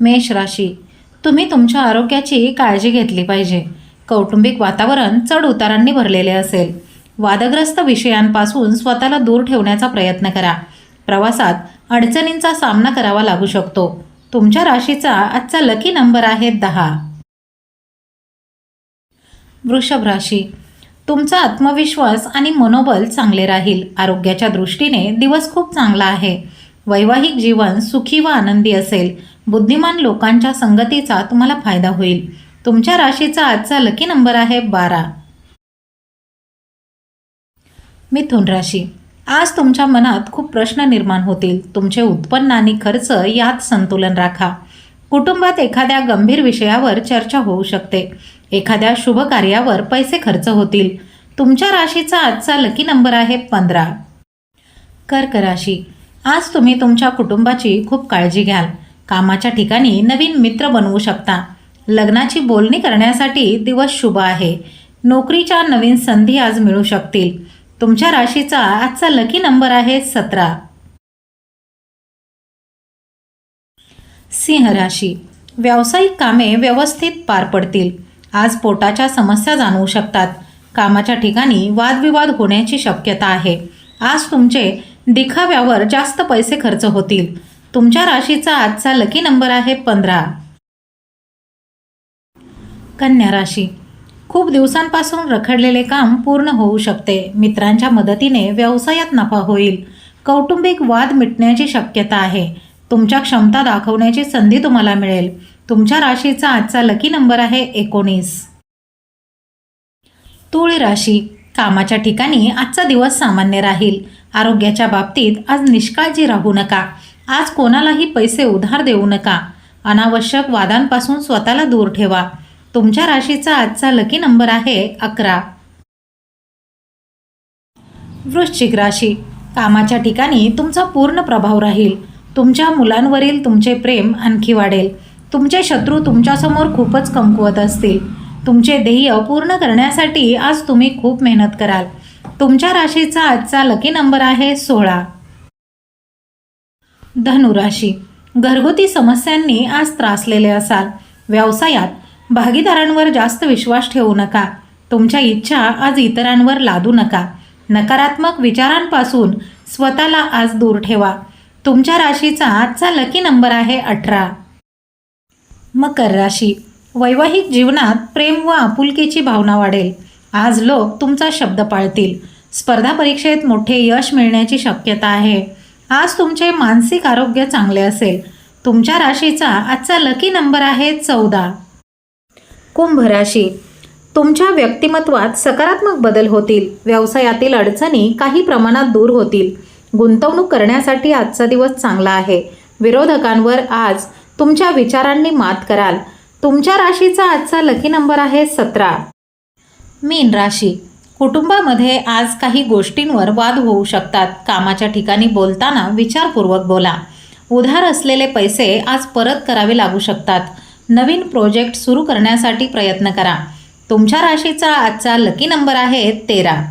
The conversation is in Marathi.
मेष राशी. तुम्ही तुमच्या आरोग्याची काळजी घेतली पाहिजे. कौटुंबिक वातावरण चढ उतारांनी भरलेले असेल. वादग्रस्त विषयांपासून स्वतःला दूर ठेवण्याचा प्रयत्न करा. प्रवासात अडचणींचा सामना करावा लागू शकतो. तुमच्या राशीचा आजचा लकी नंबर आहे दहा. वृषभ राशी. तुमचा आत्मविश्वास आणि मनोबल चांगले राहील. आरोग्याच्या दृष्टीने दिवस खूप चांगला आहे. वैवाहिक जीवन सुखी व आनंदी असेल. बुद्धिमान लोकांच्या संगतीचा तुम्हाला फायदा होईल. तुमच्या राशीचा आजचा लकी नंबर आहे बारा. मिथुन राशी. आज तुमच्या मनात खूप प्रश्न निर्माण होतील. तुमचे उत्पन्न आणि खर्च यात संतुलन राखा. कुटुंबात एखाद्या गंभीर विषयावर चर्चा होऊ शकते. एखाद्या शुभ कार्यावर पैसे खर्च होतील. तुमच्या राशीचा आजचा लकी नंबर आहे पंधरा. कर्क राशी. आज तुम्ही तुमच्या कुटुंबाची खूप काळजी घ्याल. कामाच्या ठिकाणी नवीन मित्र बनवू शकता. लग्नाची बोलणी करण्यासाठी दिवस शुभ आहे. नोकरीच्या नवीन संधी आज मिळू शकतील. तुमच्या राशीचा आजचा लकी नंबर आहे सतरा. सिंह राशी. व्यावसायिक कामे व्यवस्थित पार पडतील. आज पोटाच्या समस्या जाणवू शकतात. कामाच्या ठिकाणी वादविवाद होण्याची शक्यता आहे. आज तुमचे दिखाव्यावर जास्त पैसे खर्च होतील. तुमच्या राशीचा आजचा लकी नंबर आहे पंधरा. कन्या राशी. खूप दिवसांपासून रखडलेले काम पूर्ण होऊ शकते. मित्रांच्या मदतीने व्यवसायात नफा होईल. कौटुंबिक वाद मिटण्याची शक्यता आहे. तुमच्या क्षमता दाखवण्याची संधी तुम्हाला मिळेल. तुमच्या राशीचा आजचा लकी नंबर आहे एकोणीस. तुळ राशी. कामाच्या ठिकाणी आजचा दिवस सामान्य राहील. आरोग्याच्या बाबतीत आज निष्काळजी राहू नका. आज कोणालाही पैसे उधार देऊ नका. अनावश्यक वादांपासून स्वतःला दूर ठेवा. तुमच्या राशीचा आजचा लकी नंबर आहे अकरा. वृश्चिक राशी. कामाच्या ठिकाणी तुमचा पूर्ण प्रभाव राहील. तुमच्या मुलांवरील तुमचे प्रेम आणखी वाढेल. तुमचे शत्रू तुमच्यासमोर खूपच कमकुवत असतील. तुमचे ध्येय पूर्ण करण्यासाठी आज तुम्ही खूप मेहनत कराल. तुमच्या राशीचा आजचा लकी नंबर आहे सोळा. धनुराशी. घरगुती समस्यांनी आज त्रासलेले असाल. व्यवसायात भागीदारांवर जास्त विश्वास ठेवू नका. तुमच्या इच्छा आज इतरांवर लादू नका. नकारात्मक विचारांपासून स्वतःला आज दूर ठेवा. तुमच्या राशीचा आजचा लकी नंबर आहे अठरा. मकर राशी. वैवाहिक जीवनात प्रेम व आपुलकीची भावना वाढेल. आज लोक तुमचा शब्द पाळतील. स्पर्धा परीक्षेत मोठे यश मिळण्याची शक्यता आहे. आज तुमचे मानसिक आरोग्य चांगले असेल. तुमच्या राशीचा आजचा लकी नंबर आहे चौदा. कुंभ राशी. तुमच्या व्यक्तिमत्वात सकारात्मक बदल होतील. व्यवसायातील अडचणी काही प्रमाणात दूर होतील. गुंतवणूक करण्यासाठी आजचा दिवस चांगला आहे. विरोधकांवर आज तुमच्या विचारांनी मात कराल. तुमच्या राशीचा आजचा लकी नंबर आहे सतरा. मीन राशी. कुटुंबामध्ये आज काही गोष्टींवर वाद होऊ शकतात. कामाच्या ठिकाणी बोलताना विचारपूर्वक बोला. उधार असलेले पैसे आज परत करावे लागू शकतात. नवीन प्रोजेक्ट सुरू करण्यासाठी प्रयत्न करा. तुमच्या राशीचा आजचा लकी नंबर आहे तेरा.